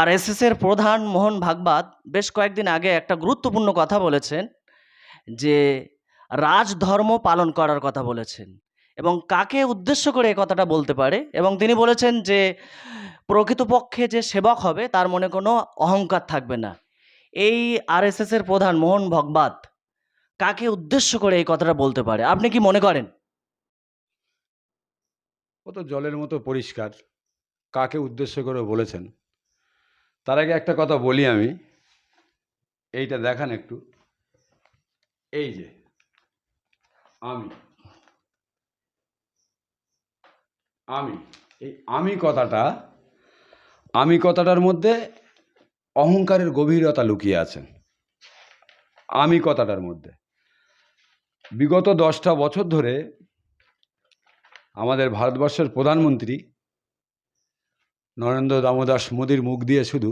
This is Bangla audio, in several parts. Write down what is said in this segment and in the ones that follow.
আরএসএসের প্রধান মোহন ভাগবত বেশ কয়েকদিন আগে একটা গুরুত্বপূর্ণ কথা বলেছেন, যে রাজধর্ম পালন করার কথা বলেছেন এবং কাকে উদ্দেশ্য করে এই কথাটা বলতে পারে? এবং তিনি বলেছেন যে, প্রকৃতপক্ষে যে সেবক হবে তার মনে কোনো অহংকার থাকবে না। এই আরএসএসের প্রধান মোহন ভগবত কাকে উদ্দেশ্য করে এই কথাটা বলতে পারে? আপনি কি মনে করেন? ও তো জলের মতো পরিষ্কার। কাকে উদ্দেশ্য করে বলেছেন? তার আগে একটা কথা বলি আমি। এইটা দেখান একটু। এই যে, আমি। আমি। এই আমি কথাটা, আমি কথাটার মধ্যে অহংকারের গভীরতা লুকিয়ে আছে আমি কথাটার মধ্যে। বিগত দশটা বছর ধরে আমাদের ভারতবর্ষের প্রধানমন্ত্রী নরেন্দ্র দামোদাস মোদির মুখ দিয়ে শুধু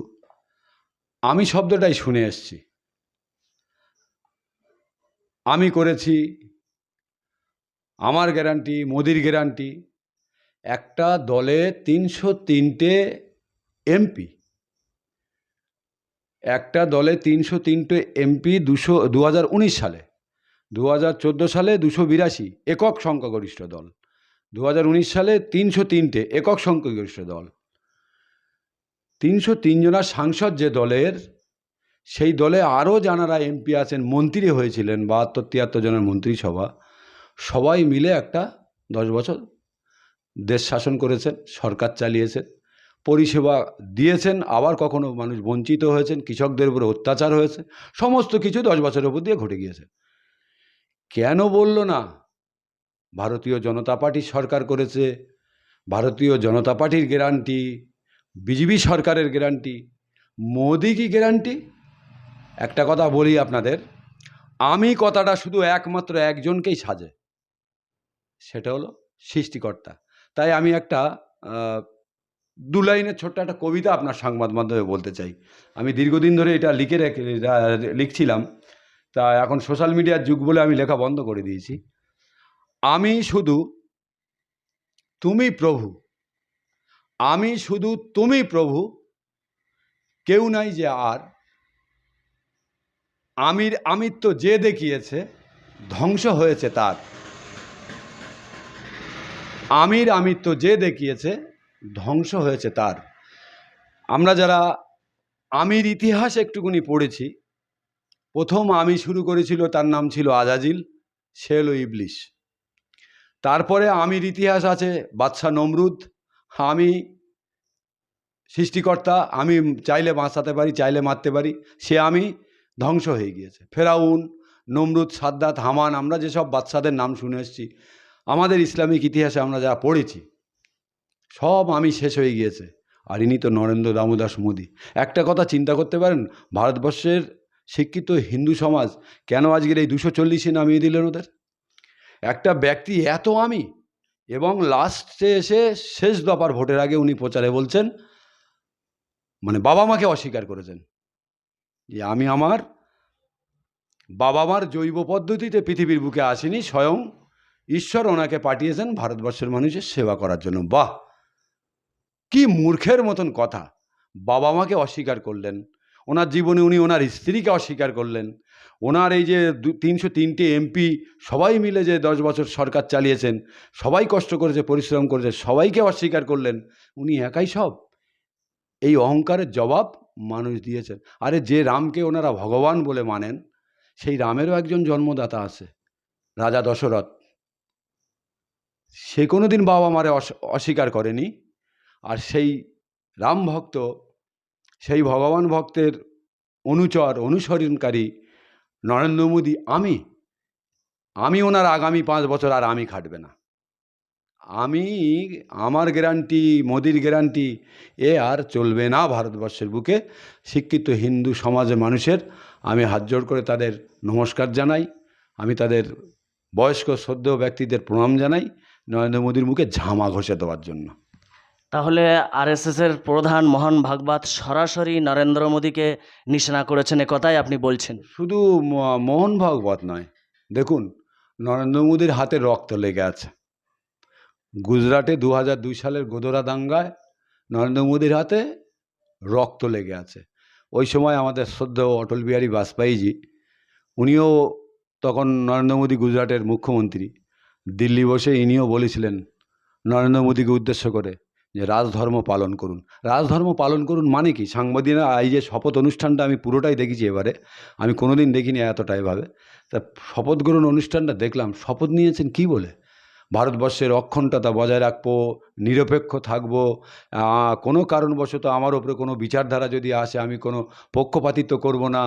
আমি শব্দটাই শুনে এসছি। আমি করেছি আমার গ্যারান্টি মোদির গ্যারান্টি একটা দলে তিনশো তিনটে এমপি। একটা দলে তিনশো তিনটে এমপি দুশো দু হাজার উনিশ সালে। দু হাজার চোদ্দ সালে দুশো বিরাশি একক সংখ্যাগরিষ্ঠ দল। দু হাজার উনিশ সালে তিনশো তিনটে একক সংখ্যাগরিষ্ঠ দল। তিনশো তিনজনার সাংসদ যে দলের, সেই দলে আরও যারা এমপি আছেন, মন্ত্রী হয়েছিলেন বাহাত্তর তিয়াত্তর জনের মন্ত্রিসভা, সবাই মিলে একটা দশ বছর দেশ শাসন করেছেন, সরকার চালিয়েছেন, পরিষেবা দিয়েছেন, আবার কখনো মানুষ বঞ্চিত হয়েছেন, কৃষকদের উপরে অত্যাচার হয়েছে, সমস্ত কিছু দশ বছরের উপর দিয়ে ঘটে গিয়েছে। কেন বলল না, ভারতীয় জনতা পার্টি সরকার করেছে, ভারতীয় জনতা পার্টির গ্যারান্টি বিজেপি সরকারের গ্যারান্টি মোদি কি গ্যারান্টি একটা কথা বলি আপনাদের, আমি কথাটা শুধু একমাত্র একজনকেই সাজে, সেটা হলো সৃষ্টিকর্তা। তাই আমি একটা দু লাইনের ছোট্ট একটা কবিতা আপনার সংবাদ মাধ্যমে বলতে চাই। আমি দীর্ঘদিন ধরে এটা লিখে রেখে লিখছিলাম, তা এখন সোশ্যাল মিডিয়ার যুগ বলে আমি লেখা বন্ধ করে দিয়েছি। আমি শুধু, তুমি প্রভু আমি শুধু তুমি প্রভু, কেউ নাই যে আর। আমির আমিত্ব যে দেখিয়েছে, ধ্বংস হয়েছে তার। আমির আমিত্ব যে দেখিয়েছে, ধ্বংস হয়েছে তার। আমরা যারা আমির ইতিহাস একটুকুনি পড়েছি, প্রথম আমি শুরু করেছিল, তার নাম ছিল আজাজিল সে হলো ইবলিশ। তারপরে আমির ইতিহাস আছে বাদশাহ নমরুদ আমি সৃষ্টিকর্তা, আমি চাইলে বাঁচাতে পারি, চাইলে মারতে পারি, সে আমি ধ্বংস হয়ে গিয়েছে। ফেরাউন, নমরুদ, সাদ্দাত, হামান, আমরা যেসব বাচ্চাদের নাম শুনে এসেছি, আমাদের ইসলামিক ইতিহাসে আমরা যা পড়েছি, সব আমি শেষ হয়ে গিয়েছে। আর ইনি তো নরেন্দ্র দামোদাস মোদী। একটা কথা চিন্তা করতে পারেন, ভারতবর্ষের শিক্ষিত হিন্দু সমাজ কেন আজকের এই দুশো চল্লিশে নামিয়ে দিলেন ওদের? একটা ব্যক্তি এত আমি এবং লাস্টে এসে শেষ দফার ভোটের আগে উনি প্রচারে বলছেন মানে বাবা মাকে অস্বীকার করেছেন যে আমি আমার বাবা মার জৈব পদ্ধতিতে পৃথিবীর বুকে আসেনি, স্বয়ং ঈশ্বর ওনাকে পাঠিয়েছেন ভারতবর্ষের মানুষের সেবা করার জন্য। বাহ! কি মূর্খের মতন কথা। বাবা মাকে অস্বীকার করলেন। ওনার জীবনে উনি ওনার স্ত্রীকে অস্বীকার করলেন। ওনার এই যে তিনশো তিনটে এমপি সবাই মিলে যে দশ বছর সরকার চালিয়েছেন, সবাই কষ্ট করেছে, পরিশ্রম করেছে, সবাইকে অস্বীকার করলেন, উনি একাই সব। এই অহংকারের জবাব মানুষ দিয়েছেন। আরে যে রামকে ওনারা ভগবান বলে মানেন, সেই রামেরও একজন জন্মদাতা আছে, রাজা দশরথ। সে কোনো দিন বাবা মারে অস্বীকার করেনি। আর সেই রাম ভক্ত সেই ভগবান ভক্তের অনুচর, অনুসরণকারী নরেন্দ্র মোদী, আমি আমি ওনার আগামী পাঁচ বছর আর আমি খাটবে না। আমি, আমার গ্যারান্টি, মোদির গ্যারান্টি, এ আর চলবে না ভারতবর্ষের বুকে। শিক্ষিত হিন্দু সমাজের মানুষের আমি হাত জোড় করে তাদের নমস্কার জানাই। আমি তাদের বয়স্ক, শ্রদ্ধেয় ব্যক্তিদের প্রণাম জানাই নরেন্দ্র মোদীর মুখে ঝামা ঘষে দেওয়ার জন্য। তাহলে আরএসএসের প্রধান মোহন ভাগবত সরাসরি নরেন্দ্র মোদীকে নিশানা করেছেন এ কথাই আপনি বলছেন। শুধু মোহন ভাগবত নয়, দেখুন, নরেন্দ্র মোদীর হাতে রক্ত লেগে আছে। গুজরাটে দু দুই সালের গোদরা দাঙ্গায় নরেন্দ্র মোদীর হাতে রক্ত লেগে আছে। ওই সময় আমাদের শ্রদ্ধেয় অটল বিহারী বাজপেয়ীজি, উনিও তখন নরেন্দ্র মোদী গুজরাটের মুখ্যমন্ত্রী, দিল্লি বসে ইনিও বলেছিলেন, নরেন্দ্র মোদীকে উদ্দেশ্য করে যে রাজধর্ম পালন করুন। রাজধর্ম পালন করুন মানে কি? সাংবাদিকরা এই যে শপথ অনুষ্ঠানটা আমি পুরোটাই দেখেছি এবারে। আমি কোনোদিন দেখিনি এতটা এভাবে। তা শপথ গ্রহণ অনুষ্ঠানটা দেখলাম। শপথ নিয়েছেন কি বলে? ভারতবর্ষের অক্ষুণ্ণতা বজায় রাখব, নিরপেক্ষ থাকব। কোনো কারণবশত আমার ওপরে কোনো বিচারধারা যদি আসে, আমি কোনো পক্ষপাতিত্ব করব না।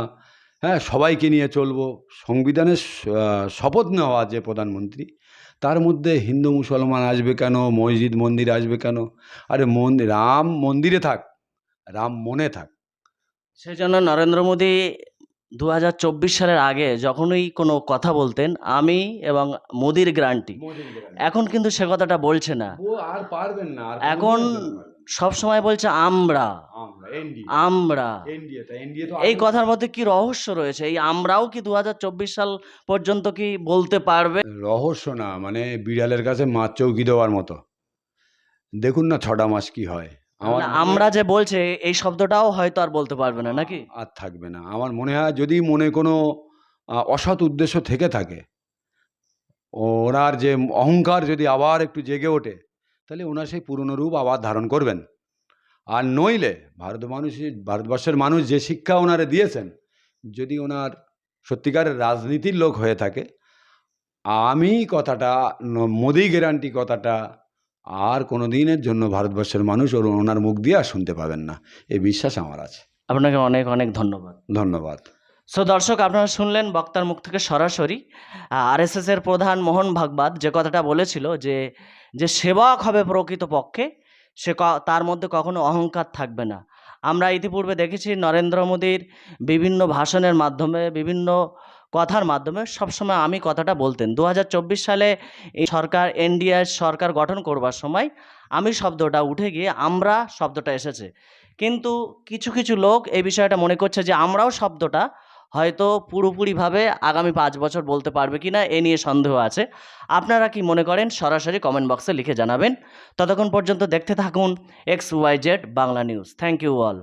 হ্যাঁ সবাইকে নিয়ে চলবো। সংবিধানের শপথ নেওয়া যে প্রধানমন্ত্রী। তার মধ্যে হিন্দু মুসলমান আসবে কেন? মসজিদ মন্দির আসবে কেন? আরে মন্দির রাম মন্দিরে থাক রাম মনে থাক। সেই জন্য নরেন্দ্র মোদী দু হাজার চব্বিশ সালের আগে যখনই কোনো কথা বলতেন আমি এবং মোদির গ্রান্টি। এখন কিন্তু সে কথাটা বলছে না। আর পারবেন না আর এখন সব সময় বলছে আমরা। আমরা এই কথার মধ্যে কি রহস্য রয়েছে? এই আমরাও কি দু হাজার চব্বিশ সাল পর্যন্ত কি বলতে পারবে? রহস্য না মানে বিড়ালের কাছে মাছ চৌকি দেওয়ার মতো। দেখুন না ছটা মাস কি হয়। আমার আমরা যে বলছে এই শব্দটাও হয়তো আর বলতে পারবে না নাকি? আর থাকবে না। আমার মনে হয় যদি মনে কোনো অসৎ উদ্দেশ্য থেকে থাকে ওনার যে অহংকার যদি আবার একটু জেগে ওঠে তাহলে ওনার সেই পুরনো রূপ আবার ধারণ করবেন। আর নইলে ভারত মানুষের ভারতবর্ষের মানুষ যে শিক্ষা ওনারে দিয়েছেন যদি ওনার সত্যিকারের রাজনীতির লোক হয়ে থাকে আমি কথাটা মোদি গ্যারান্টি কথাটা আর কোনো দিনের জন্য ভারতবর্ষের মানুষ ওর ওনার মুখ দিয়ে আর শুনতে পাবেন না। এই বিশ্বাস আমার আছে। আপনাকে অনেক অনেক ধন্যবাদ। ধন্যবাদ। সো দর্শক, আপনারা শুনলেন বক্তার মুখ থেকে সরাসরি। আরএসএস এর প্রধান মোহন ভাগবত যে কথাটা বলেছিল যে যে সেবক হবে প্রকৃতপক্ষে, সে ক- তার মধ্যে কখনো অহংকার থাকবে না। আমরা ইতিপূর্বে দেখেছি নরেন্দ্র মোদীর বিভিন্ন ভাষণের মাধ্যমে, বিভিন্ন কথার মাধ্যমে সবসময় আমি কথাটা বলতেন। দু হাজার চব্বিশ সালে এই সরকার এনডিএ সরকার গঠন করবার সময় আমি শব্দটা উঠে গিয়ে আমরা শব্দটা এসেছে। কিন্তু কিছু কিছু লোক এই বিষয়টা মনে করছে যে, আমরাও শব্দটা হয়তো পুরোপুরিভাবে আগামী পাঁচ বছর বলতে পারবে কি না এ নিয়ে সন্দেহ আছে। আপনারা কি মনে করেন সরাসরি কমেন্ট বক্সে লিখে জানাবেন। ততক্ষণ পর্যন্ত দেখতে থাকুন X Y Z Bangla news thank you all